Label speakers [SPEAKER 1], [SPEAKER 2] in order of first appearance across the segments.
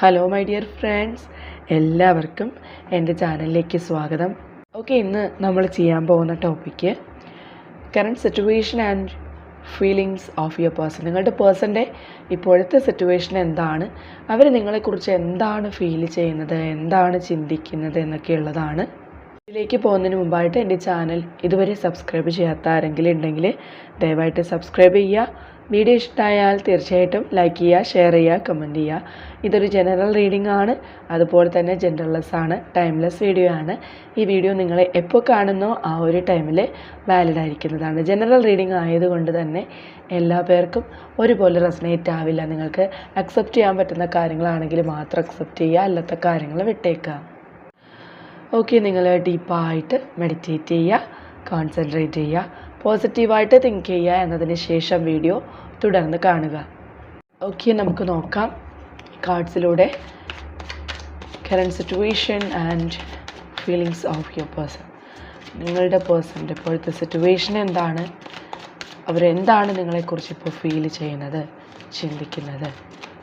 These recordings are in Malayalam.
[SPEAKER 1] ഹലോ മൈ ഡിയർ ഫ്രണ്ട്സ് എല്ലാവർക്കും എന്റെ ചാനലിലേക്ക് സ്വാഗതം. ഓക്കെ ഇന്ന് നമ്മൾ ചെയ്യാൻ പോകുന്ന topic current situation and feelings of your person നിങ്ങളുടെ പേഴ്സന്റെ ഇപ്പോഴത്തെ സിറ്റുവേഷൻ എന്താണ്? അവർ നിങ്ങളെക്കുറിച്ച് എന്താണ് ഫീൽ ചെയ്യുന്നത്? എന്താണ് ചിന്തിക്കുന്നത്? എന്നൊക്കെയുള്ളതാണ് ഇതിലേക്ക് പോകുന്നതിന് മുമ്പായിട്ട് എന്റെ ചാനൽ ഇതുവരെ സബ്സ്ക്രൈബ് ചെയ്യാത്ത ആരെങ്കിലും ഉണ്ടെങ്കിൽ ദയവായിട്ട് സബ്സ്ക്രൈബ് ചെയ്യുക. വീഡിയോ ഇഷ്ടമായാൽ തീർച്ചയായിട്ടും ലൈക്ക് ചെയ്യുക ഷെയർ ചെയ്യുക കമന്റ് ചെയ്യുക. ഇതൊരു ജനറൽ റീഡിംഗ് ആണ്. അതുപോലെ തന്നെ ജനറൽലെസ് ആണ് ടൈംലെസ് വീഡിയോ ആണ്. ഈ വീഡിയോ നിങ്ങൾ എപ്പോൾ കാണുന്നോ ആ ഒരു ടൈമിൽ വാലിഡ് ആയിരിക്കുന്നതാണ്. ജനറൽ റീഡിംഗ് ആയതുകൊണ്ട് തന്നെ എല്ലാ പേർക്കും ഒരുപോലെ റെസനേറ്റ് ആവില്ല. നിങ്ങൾക്ക് അക്സെപ്റ്റ് ചെയ്യാൻ പറ്റുന്ന കാര്യങ്ങളാണെങ്കിൽ മാത്രം അക്സെപ്റ്റ് ചെയ്യുക അല്ലാത്ത കാര്യങ്ങൾ വിട്ടേക്കുക. ഓക്കെ നിങ്ങൾ ഡീപ്പായിട്ട് മെഡിറ്റേറ്റ് ചെയ്യുക കോൺസെൻട്രേറ്റ് ചെയ്യുക പോസിറ്റീവായിട്ട് തിങ്ക് ചെയ്യുക എന്നതിന് ശേഷം വീഡിയോ തുടർന്ന് കാണുക. ഓക്കെ നമുക്ക് നോക്കാം. കാർഡ്സിലൂടെ current situation and feelings of your person നിങ്ങളുടെ പേഴ്സന്റെ ഇപ്പോഴത്തെ സിറ്റുവേഷൻ എന്താണ്? അവരെന്താണ് നിങ്ങളെക്കുറിച്ച് ഇപ്പോൾ ഫീൽ ചെയ്യുന്നത് ചിന്തിക്കുന്നത്?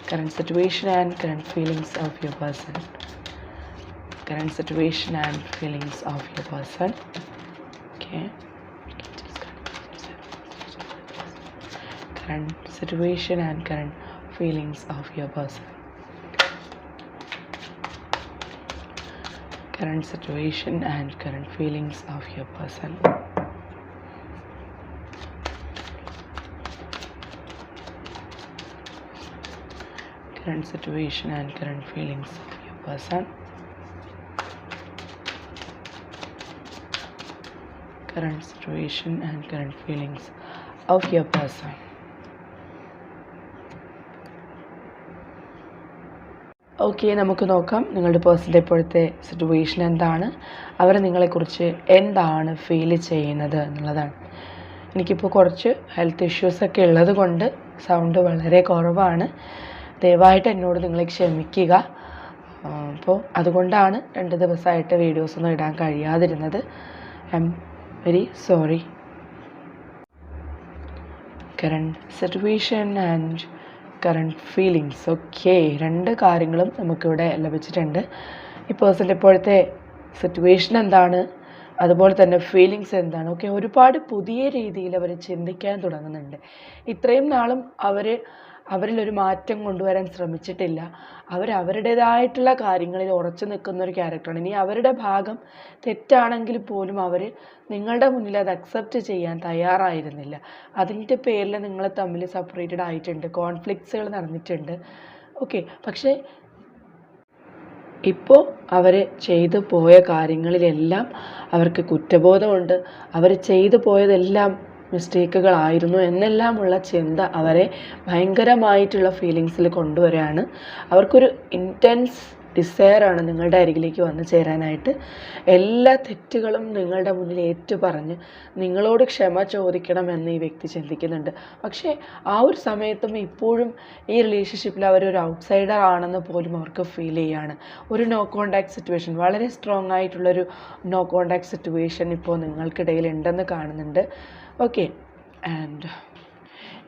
[SPEAKER 1] Current situation and current feelings of your person current situation and feelings of your person. Okay. Current situation and current feelings of your person. Current situation and current feelings of your person. Current situation and current feelings of your person. Current situation and current feelings of your person. Okay നമുക്ക് നോക്കാം നിങ്ങളുടെ പേഴ്സന്റെ ഇപ്പോഴത്തെ സിറ്റുവേഷൻ എന്താണ്? അവർ നിങ്ങളെക്കുറിച്ച് എന്താണ് ഫീൽ ചെയ്യുന്നത് എന്നുള്ളതാണ്. എനിക്കിപ്പോൾ കുറച്ച് ഹെൽത്ത് ഇഷ്യൂസൊക്കെ ഉള്ളത് കൊണ്ട് സൗണ്ട് വളരെ കുറവാണ്. ദയവായിട്ട് എന്നോട് നിങ്ങൾ ക്ഷമിക്കുക. അപ്പോൾ അതുകൊണ്ടാണ് രണ്ട് ദിവസമായിട്ട് വീഡിയോസൊന്നും ഇടാൻ കഴിയാതിരുന്നത്. Very sorry current situation and current feelings okay രണ്ട് കാര്യങ്ങളും നമുക്കിവിടെ ലഭിച്ചിട്ടുണ്ട്. ഈ പേഴ്സന്റെ ഇപ്പോഴത്തെ സിറ്റുവേഷൻ എന്താണ്? അതുപോലെ തന്നെ ഫീലിങ്സ് എന്താണ്? ഓക്കെ ഒരുപാട് പുതിയ രീതിയിൽ അവർ ചിന്തിക്കാൻ തുടങ്ങുന്നുണ്ട്. ഇത്രയും നാളും അവർ അവരിലൊരു മാറ്റം കൊണ്ടുവരാൻ ശ്രമിച്ചിട്ടില്ല. അവർ അവരുടേതായിട്ടുള്ള കാര്യങ്ങളിൽ ഉറച്ചു നിൽക്കുന്ന ഒരു ക്യാരക്ടറാണ് ഇനി അവരുടെ ഭാഗം തെറ്റാണെങ്കിൽ പോലും അവർ നിങ്ങളുടെ മുന്നിൽ അത് അക്സെപ്റ്റ് ചെയ്യാൻ തയ്യാറായിരുന്നില്ല. അതിന്റെ പേരിൽ നിങ്ങൾ തമ്മിൽ സെപ്പറേറ്റഡ് ആയിട്ടുണ്ട്. കോൺഫ്ലിക്ട്സുകൾ നടന്നിട്ടുണ്ട്. ഓക്കെ പക്ഷേ ഇപ്പോൾ അവർ ചെയ്തു പോയ കാര്യങ്ങളിലെല്ലാം അവർക്ക് കുറ്റബോധമുണ്ട്. അവർ ചെയ്തു പോയതെല്ലാം മിസ്റ്റേക്കുകളായിരുന്നു എന്നെല്ലാമുള്ള ചിന്ത അവരെ ഭയങ്കരമായിട്ടുള്ള ഫീലിങ്സിൽ കൊണ്ടുവരികയാണ്. അവർക്കൊരു ഇന്റൻസ് ഡിസയറാണ് നിങ്ങളുടെ അരികിലേക്ക് വന്നു ചേരാനായിട്ട്. എല്ലാ തെറ്റുകളും നിങ്ങളുടെ മുന്നിൽ ഏറ്റു പറഞ്ഞ് നിങ്ങളോട് ക്ഷമ ചോദിക്കണമെന്ന് ഈ വ്യക്തി ചിന്തിക്കുന്നുണ്ട്. പക്ഷേ ആ ഒരു സമയത്തും ഇപ്പോഴും ഈ റിലേഷൻഷിപ്പിൽ അവരൊരു ഔട്ട്സൈഡർ ആണെന്ന് പോലും അവർക്ക് ഫീൽ ചെയ്യാണ്. ഒരു നോ കോണ്ടാക്ട് സിറ്റുവേഷൻ വളരെ സ്ട്രോങ് ആയിട്ടുള്ളൊരു നോ കോണ്ടാക്ട് സിറ്റുവേഷൻ ഇപ്പോൾ നിങ്ങൾക്കിടയിൽ ഉണ്ടെന്ന് കാണുന്നുണ്ട്. ഓക്കെ ആൻഡ്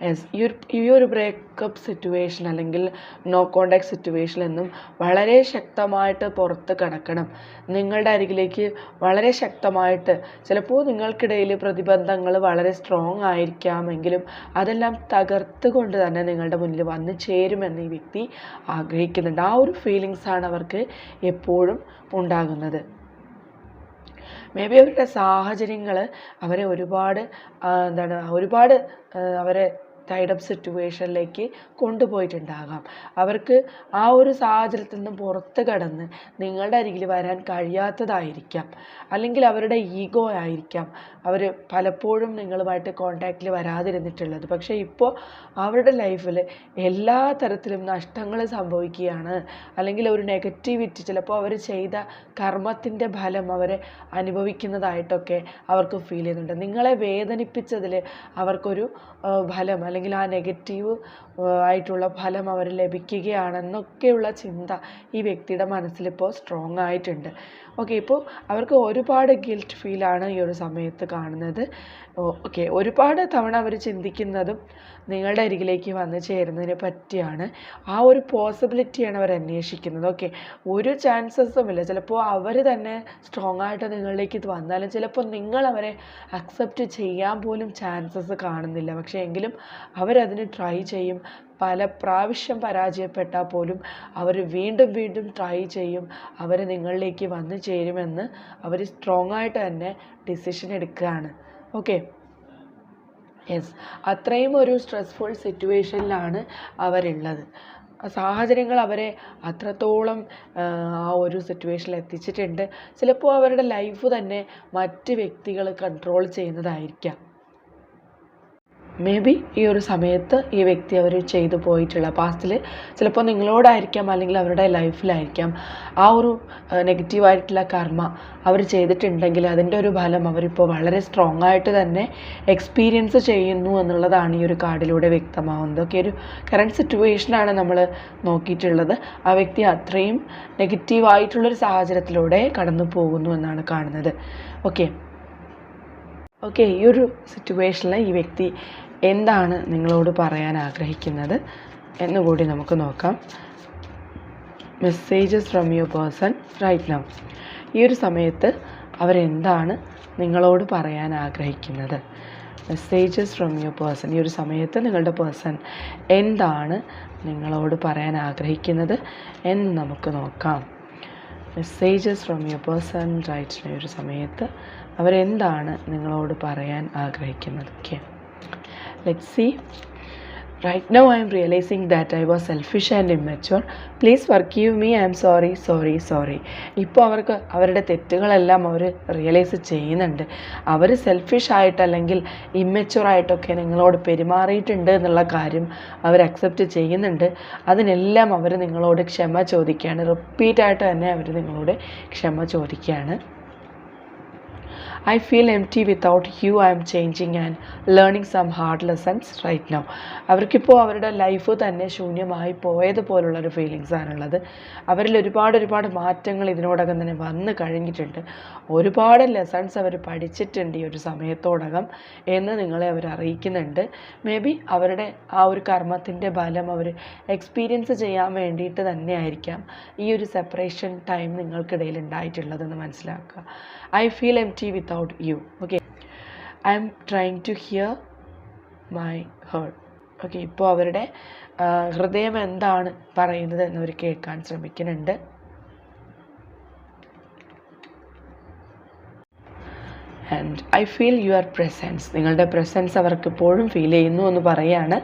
[SPEAKER 1] യെസ് ഈ ഒരു ഈ ഒരു ബ്രേക്കപ്പ് സിറ്റുവേഷൻ അല്ലെങ്കിൽ നോ കോണ്ടാക്ട് സിറ്റുവേഷൻ എന്നും വളരെ ശക്തമായിട്ട് പുറത്ത് കടക്കണം. നിങ്ങളുടെ അരികിലേക്ക് വളരെ ശക്തമായിട്ട് ചിലപ്പോൾ നിങ്ങൾക്കിടയിൽ പ്രതിബന്ധങ്ങൾ വളരെ സ്ട്രോങ് ആയിരിക്കാമെങ്കിലും അതെല്ലാം തകർത്തുകൊണ്ട് തന്നെ നിങ്ങളുടെ മുന്നിൽ വന്നു ചേരുമെന്ന് ഈ വ്യക്തി ആഗ്രഹിക്കുന്നുണ്ട്. ആ ഒരു ഫീലിങ്സാണ് അവർക്ക് എപ്പോഴും ഉണ്ടാകുന്നത്. മേ ബി അവരുടെ സാഹചര്യങ്ങൾ അവരെ ഒരുപാട് എന്താണ് ഒരുപാട് അവരെ ടൈഡപ്പ് സിറ്റുവേഷനിലേക്ക് കൊണ്ടുപോയിട്ടുണ്ടാകാം. അവർക്ക് ആ ഒരു സാഹചര്യത്തിൽ നിന്നും പുറത്ത് കടന്ന് നിങ്ങളുടെ അരികിൽ വരാൻ കഴിയാത്തതായിരിക്കാം. അല്ലെങ്കിൽ അവരുടെ ഈഗോ ആയിരിക്കാം. അവർ പലപ്പോഴും നിങ്ങളുമായിട്ട് കോണ്ടാക്റ്റിൽ വരാതിരുന്നിട്ടുള്ളത്. പക്ഷേ ഇപ്പോൾ അവരുടെ ലൈഫിൽ എല്ലാ തരത്തിലും നഷ്ടങ്ങൾ സംഭവിക്കുകയാണ്. അല്ലെങ്കിൽ ഒരു നെഗറ്റിവിറ്റി ചിലപ്പോൾ അവർ ചെയ്ത കർമ്മത്തിന്റെ ഫലം അവരെ അനുഭവിക്കുന്നതായിട്ടൊക്കെ അവർക്ക് ഫീൽ ചെയ്യുന്നുണ്ട്. നിങ്ങളെ വേദനിപ്പിച്ചതിൽ അവർക്കൊരു ഫലം അല്ലെങ്കിൽ ആ നെഗറ്റീവ് ആയിട്ടുള്ള ഫലം അവർ ലഭിക്കുകയാണെന്നൊക്കെയുള്ള ചിന്ത ഈ വ്യക്തിയുടെ മനസ്സിലിപ്പോൾ സ്ട്രോങ് ആയിട്ടുണ്ട്. ഓക്കെ ഇപ്പോൾ അവർക്ക് ഒരുപാട് ഗിൽറ്റ് ഫീലാണ് ഈ ഒരു സമയത്ത് കാണുന്നത്. ഓക്കെ ഒരുപാട് തവണ അവർ ചിന്തിക്കുന്നതും നിങ്ങളുടെ അരികിലേക്ക് വന്ന് ചേരുന്നതിനെ പറ്റിയാണ് ആ ഒരു പോസിബിലിറ്റിയാണ് അവർ അന്വേഷിക്കുന്നത്. ഓക്കെ ഒരു ചാൻസസും ഇല്ല. ചിലപ്പോൾ അവർ തന്നെ സ്ട്രോങ് ആയിട്ട് നിങ്ങളിലേക്ക് ഇത് വന്നാലും ചിലപ്പോൾ നിങ്ങൾ അവരെ അക്സെപ്റ്റ് ചെയ്യാൻ പോലും ചാൻസസ് കാണുന്നില്ല. പക്ഷേ എങ്കിലും അവരതിന് ട്രൈ ചെയ്യും. പല പ്രാവശ്യം പരാജയപ്പെട്ടാൽ പോലും അവർ വീണ്ടും വീണ്ടും ട്രൈ ചെയ്യും. അവർ നിങ്ങളിലേക്ക് വന്നു ചേരുമെന്ന് അവർ സ്ട്രോങ് ആയിട്ട് തന്നെ ഡിസിഷൻ എടുക്കുകയാണ്. ഓക്കെ യെസ് അത്രയും ഒരു സ്ട്രെസ്ഫുൾ സിറ്റുവേഷനിലാണ് അവരുള്ളത്. സാഹചര്യങ്ങൾ അവരെ അത്രത്തോളം ആ ഒരു സിറ്റുവേഷനിൽ എത്തിച്ചിട്ടുണ്ട്. ചിലപ്പോൾ അവരുടെ ലൈഫ് തന്നെ മറ്റ് വ്യക്തികൾ കൺട്രോൾ ചെയ്യുന്നതായിരിക്കാം. മേ ബി ഈ ഒരു സമയത്ത് ഈ വ്യക്തി അവർ ചെയ്തു പോയിട്ടുള്ള പാസ്റ്റിൽ ചിലപ്പോൾ നിങ്ങളോടായിരിക്കാം അല്ലെങ്കിൽ അവരുടെ ലൈഫിലായിരിക്കാം ആ ഒരു നെഗറ്റീവായിട്ടുള്ള കർമ്മ അവർ ചെയ്തിട്ടുണ്ടെങ്കിൽ അതിന്റെ ഒരു ഫലം അവരിപ്പോൾ വളരെ സ്ട്രോങ് ആയിട്ട് തന്നെ എക്സ്പീരിയൻസ് ചെയ്യുന്നു എന്നുള്ളതാണ് ഈ ഒരു കാർഡിലൂടെ വ്യക്തമാവുന്നത്. ഒക്കെ ഒരു കറണ്ട് സിറ്റുവേഷനാണ് നമ്മൾ നോക്കിയിട്ടുള്ളത്. ആ വ്യക്തി അത്രയും നെഗറ്റീവായിട്ടുള്ളൊരു സാഹചര്യത്തിലൂടെ കടന്നു പോകുന്നു എന്നാണ് കാണുന്നത്. ഓക്കെ ഓക്കെ ഈ ഒരു സിറ്റുവേഷനിൽ ഈ വ്യക്തി എന്താണ് നിങ്ങളോട് പറയാൻ ആഗ്രഹിക്കുന്നത് എന്നുകൂടി നമുക്ക് നോക്കാം. Messages from your person right now ഈ ഒരു സമയത്ത് അവരെന്താണ് നിങ്ങളോട് പറയാൻ ആഗ്രഹിക്കുന്നത്? മെസ്സേജസ് ഫ്രം യുവർ പേഴ്സൺ ഈ ഒരു സമയത്ത് നിങ്ങളുടെ പേഴ്സൺ എന്താണ് നിങ്ങളോട് പറയാൻ ആഗ്രഹിക്കുന്നത് എന്ന് നമുക്ക് നോക്കാം. Messages from your person right ഈ ഒരു സമയത്ത് അവരെന്താണ് നിങ്ങളോട് പറയാൻ ആഗ്രഹിക്കുന്നത്? Okay let see right now I'm realising that I was selfish and immature please forgive me I'm sorry sorry sorry ഇപ്പോൾ അവർക്ക് അവരുടെ തെറ്റുകളെല്ലാം അവർ റിയലൈസ് ചെയ്യുന്നുണ്ട്. അവർ സെൽഫിഷ് ആയിട്ട് അല്ലെങ്കിൽ ഇമ്മച്ചുവറായിട്ടൊക്കെ നിങ്ങളോട് പെരുമാറിയിട്ടുണ്ട് എന്നുള്ള കാര്യം അവർ അക്സെപ്റ്റ് ചെയ്യുന്നുണ്ട്. അതിനെല്ലാം അവർ നിങ്ങളോട് ക്ഷമ ചോദിക്കുകയാണ്. റിപ്പീറ്റായിട്ട് തന്നെ അവർ നിങ്ങളോട് ക്ഷമ ചോദിക്കുകയാണ്. I feel empty without you. I am changing and learning some hard lessons right now. അവർക്കിപ്പോൾ അവരുടെ ലൈഫ് തന്നെ ശൂന്യമായി പോയതുപോലുള്ളൊരു ഫീലിങ്സ് ആണുള്ളത് അവരിൽ ഒരുപാട് ഒരുപാട് മാറ്റങ്ങൾ ഇതിനോടകം തന്നെ വന്നു കഴിഞ്ഞിട്ടുണ്ട് ഒരുപാട് ലെസൺസ് അവർ പഠിച്ചിട്ടുണ്ട് ഈ ഒരു സമയത്തോടകം എന്ന് നിങ്ങളെ അവർ അറിയിക്കുന്നുണ്ട് മേ ബി അവരുടെ ആ ഒരു കർമ്മത്തിന്റെ ഫലം അവർ എക്സ്പീരിയൻസ് ചെയ്യാൻ വേണ്ടിയിട്ട് തന്നെ ആയിരിക്കാം ഈ ഒരു സെപ്പറേഷൻ ടൈം നിങ്ങൾക്കിടയിൽ ഉണ്ടായിട്ടുള്ളതെന്ന് മനസ്സിലാക്കുക I feel empty without you you okay? I'm trying to hear my heart okay ഇപ്പോൾ അവരുടെ ഹൃദയം എന്താണ് പറയുന്നത് എന്നവർ കേൾക്കാൻ ശ്രമിക്കുന്നുണ്ട്. And I feel your presence നിങ്ങളുടെ പ്രസൻസ് അവർക്ക് എപ്പോഴും ഫീൽ ചെയ്യുന്നു എന്ന് പറയാണ്.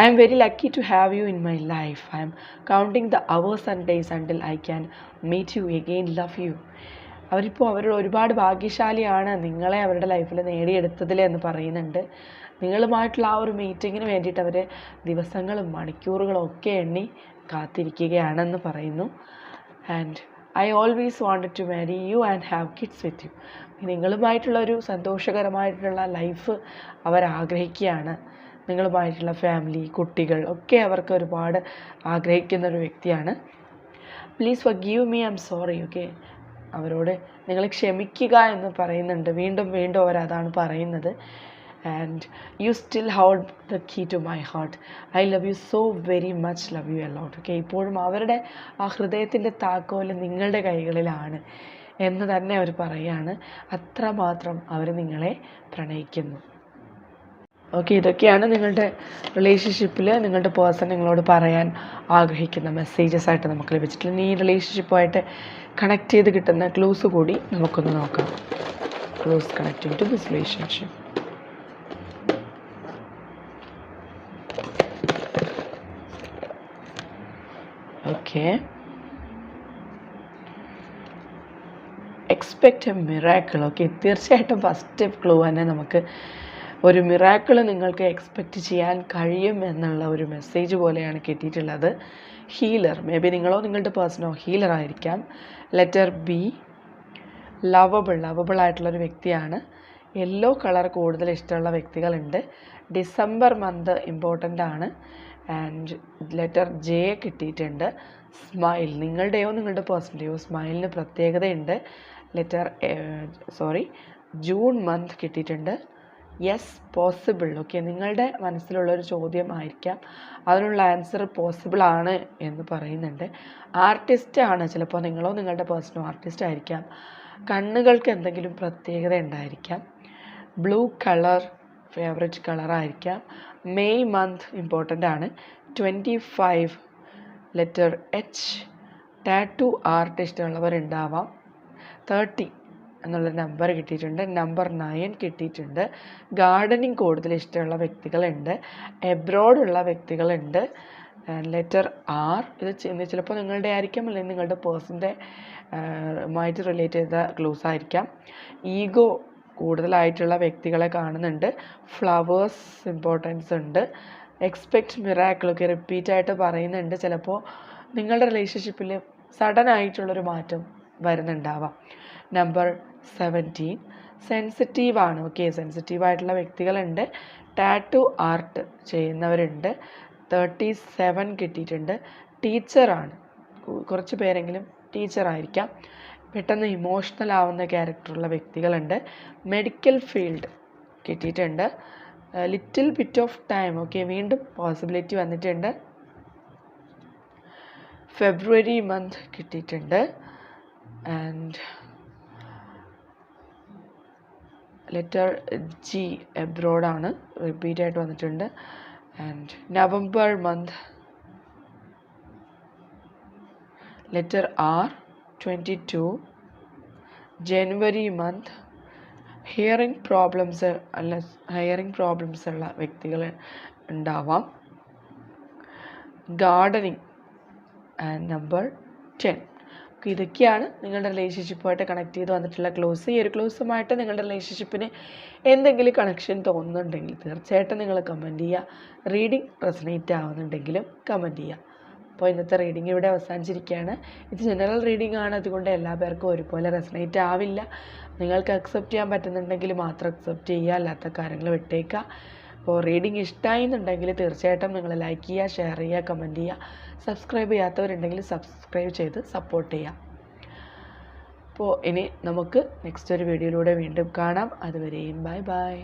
[SPEAKER 1] I'm very lucky to have you in my life I'm counting the hours and days until I can meet you again love you അവരിപ്പോൾ അവർ ഒരുപാട് ഭാഗ്യശാലിയാണ് നിങ്ങളെ അവരുടെ ലൈഫിൽ നേടിയെടുത്തതിൽ എന്ന് പറയുന്നുണ്ട്. നിങ്ങളുമായിട്ടുള്ള ആ ഒരു മീറ്റിങ്ങിന് വേണ്ടിയിട്ട് അവർ ദിവസങ്ങളും മണിക്കൂറുകളും ഒക്കെ എണ്ണി കാത്തിരിക്കുകയാണെന്ന് പറയുന്നു. And I always wanted to marry you and have kids with you നിങ്ങളുമായിട്ടുള്ള ഒരു സന്തോഷകരമായിട്ടുള്ള ലൈഫ് അവർ ആഗ്രഹിക്കുകയാണ്. നിങ്ങളുമായിട്ടുള്ള ഫാമിലി കുട്ടികൾ ഒക്കെ അവർക്ക് ഒരുപാട് ആഗ്രഹിക്കുന്ന ഒരു വ്യക്തിയാണ്. Please forgive me I'm sorry okay അവരോട് നിങ്ങൾ ക്ഷമിക്കുക എന്ന് പറയുന്നുണ്ട്. വീണ്ടും വീണ്ടും അവർ അതാണ് പറയുന്നത്. And you still hold the key to my heart I love you so very much love you a lot okay ഇപ്പോഴും അവരുടെ ആ ഹൃദയത്തിന്റെ താക്കോൽ നിങ്ങളുടെ കൈകളിലാണ് എന്ന് തന്നെ അവർ പറയാണ്. അത്രമാത്രം അവർ നിങ്ങളെ പ്രണയിക്കുന്നു. ഓക്കെ ഇതൊക്കെയാണ് നിങ്ങളുടെ റിലേഷൻഷിപ്പിൽ നിങ്ങളുടെ പേഴ്സൺ നിങ്ങളോട് പറയാൻ ആഗ്രഹിക്കുന്ന മെസ്സേജസ് ആയിട്ട് നമുക്ക് ലഭിച്ചിട്ടുണ്ട് ഈ റിലേഷൻഷിപ്പുമായിട്ട് കണക്ട് ചെയ്ത് കിട്ടുന്ന ക്ലൂസ് കൂടി നമുക്കൊന്ന് നോക്കാം. Clues connecting to this relationship okay. Expect a miracle okay തീർച്ചയായിട്ടും ഫസ്റ്റ് ക്ലൂ തന്നെ നമുക്ക് ഒരു മിറാക്കിൾ നിങ്ങൾക്ക് എക്സ്പെക്റ്റ് ചെയ്യാൻ കഴിയും എന്നുള്ള ഒരു മെസ്സേജ് പോലെയാണ് കിട്ടിയിട്ടുള്ളത്. ഹീലർ മേ ബി നിങ്ങളോ നിങ്ങളുടെ പേഴ്സണോ ഹീലർ ആയിരിക്കാം. ലെറ്റർ ബി ലവബിൾ ലവബിൾ ആയിട്ടുള്ളൊരു വ്യക്തിയാണ്. യെല്ലോ കളർ കൂടുതൽ ഇഷ്ടമുള്ള വ്യക്തികളുണ്ട്. ഡിസംബർ മന്ത് ഇമ്പോർട്ടന്റ് ആണ്. ആൻഡ് ലെറ്റർ ജെ കിട്ടിയിട്ടുണ്ട്. സ്മൈൽ നിങ്ങളുടെയോ നിങ്ങളുടെ പേഴ്സന്റെയോ സ്മൈലിന് പ്രത്യേകതയുണ്ട്. ലെറ്റർ സോറി ജൂൺ മന്ത് കിട്ടിയിട്ടുണ്ട്. യെസ് പോസിബിൾ ഓക്കെ നിങ്ങളുടെ മനസ്സിലുള്ളൊരു ചോദ്യം ആയിരിക്കാം. അതിനുള്ള ആൻസർ പോസിബിൾ ആണ് എന്ന് പറയുന്നുണ്ട്. ആർട്ടിസ്റ്റ് ആണ്. ചിലപ്പോൾ നിങ്ങളോ നിങ്ങളുടെ പേഴ്സണോ ആർട്ടിസ്റ്റ് ആയിരിക്കാം. കണ്ണുകൾക്ക് എന്തെങ്കിലും പ്രത്യേകത ഉണ്ടായിരിക്കാം. ബ്ലൂ കളർ ഫേവറേറ്റ് കളറായിരിക്കാം മെയ് മന്ത് ഇമ്പോർട്ടന്റ് ആണ്. Twenty five letter H tattoo artist ഉള്ളവരുണ്ടാവാം. Thirty എന്നുള്ള നമ്പർ കിട്ടിയിട്ടുണ്ട്. നമ്പർ നയൻ കിട്ടിയിട്ടുണ്ട്. ഗാർഡനിങ് കൂടുതൽ ഇഷ്ടമുള്ള വ്യക്തികളുണ്ട്. എബ്രോഡുള്ള വ്യക്തികളുണ്ട്. ലെറ്റർ ആർ ഇത് ചിലപ്പോൾ നിങ്ങളുടെ ആയിരിക്കാം അല്ലെങ്കിൽ നിങ്ങളുടെ പേഴ്സന്റെ മായിട്ട് റിലേറ്റ് ചെയ്ത ക്ലൂസ് ആയിരിക്കാം. ഈഗോ കൂടുതലായിട്ടുള്ള വ്യക്തികളെ കാണുന്നുണ്ട്. ഫ്ലവേഴ്സ് ഇമ്പോർട്ടൻസ് ഉണ്ട്. എക്സ്പെക്റ്റ് മിറാക്കിളൊക്കെ റിപ്പീറ്റ് ആയിട്ട് പറയുന്നുണ്ട്. ചിലപ്പോൾ നിങ്ങളുടെ റിലേഷൻഷിപ്പിൽ സഡൻ ആയിട്ടുള്ളൊരു മാറ്റം വരുന്നുണ്ടാവാം. നമ്പർ സെവന്റീൻ സെൻസിറ്റീവ് ആണ്. ഓക്കെ സെൻസിറ്റീവ് ആയിട്ടുള്ള വ്യക്തികളുണ്ട്. ടാറ്റു ആർട്ട് ചെയ്യുന്നവരുണ്ട്. തേർട്ടി സെവൻ കിട്ടിയിട്ടുണ്ട് ടീച്ചറാണ് കുറച്ച് പേരെങ്കിലും ടീച്ചറായിരിക്കാം പെട്ടെന്ന് ഇമോഷണൽ ആവുന്ന ക്യാരക്ടറുള്ള വ്യക്തികളുണ്ട്. മെഡിക്കൽ ഫീൽഡ് കിട്ടിയിട്ടുണ്ട്. Little bit of time okay വീണ്ടും പോസിബിലിറ്റി വന്നിട്ടുണ്ട്. ഫെബ്രുവരി മന്ത് കിട്ടിയിട്ടുണ്ട്. ആൻഡ് ലെറ്റർ ജി എബ്രോഡാണ് റിപ്പീറ്റായിട്ട് വന്നിട്ടുണ്ട്. And November month letter R twenty two. January month hearing problems അല്ല ഹിയറിംഗ് പ്രോബ്ലംസ് ഉള്ള വ്യക്തികൾ ഉണ്ടാവാം. Gardening and number ten. ഇതൊക്കെയാണ് നിങ്ങളുടെ റിലേഷൻഷിപ്പുമായിട്ട് കണക്ട് ചെയ്ത് വന്നിട്ടുള്ള ക്ലോസ് ഈ ഒരു ക്ലോസുമായിട്ട് നിങ്ങളുടെ റിലേഷൻഷിപ്പിന് എന്തെങ്കിലും കണക്ഷൻ തോന്നുന്നുണ്ടെങ്കിൽ തീർച്ചയായിട്ടും നിങ്ങൾ കമന്റ് ചെയ്യുക. റീഡിങ് റെസനേറ്റ് ആവുന്നുണ്ടെങ്കിലും കമന്റ് ചെയ്യുക. അപ്പോൾ ഇന്നത്തെ റീഡിംഗ് ഇവിടെ അവസാനിച്ചിരിക്കുകയാണ്. ഇത് ജനറൽ റീഡിംഗ് ആണ്. അതുകൊണ്ട് എല്ലാ പേർക്കും ഒരുപോലെ റെസനേറ്റ് ആവില്ല. നിങ്ങൾക്ക് അക്സെപ്റ്റ് ചെയ്യാൻ പറ്റുന്നുണ്ടെങ്കിൽ മാത്രം അക്സെപ്റ്റ് ചെയ്യുക. അല്ലാത്ത കാര്യങ്ങൾ വിട്ടേക്കുക. അപ്പോൾ റീഡിങ് ഇഷ്ടമായി എന്നുണ്ടെങ്കിൽ തീർച്ചയായിട്ടും നിങ്ങൾ ലൈക്ക് ചെയ്യുക ഷെയർ ചെയ്യുക കമന്റ് ചെയ്യുക. സബ്സ്ക്രൈബ് ചെയ്യാത്തവരുണ്ടെങ്കിൽ സബ്സ്ക്രൈബ് ചെയ്ത് സപ്പോർട്ട് ചെയ്യുക. അപ്പോൾ ഇനി നമുക്ക് നെക്സ്റ്റ് ഒരു വീഡിയോയിലൂടെ വീണ്ടും കാണാം. അതുവരെയും ബൈ ബൈ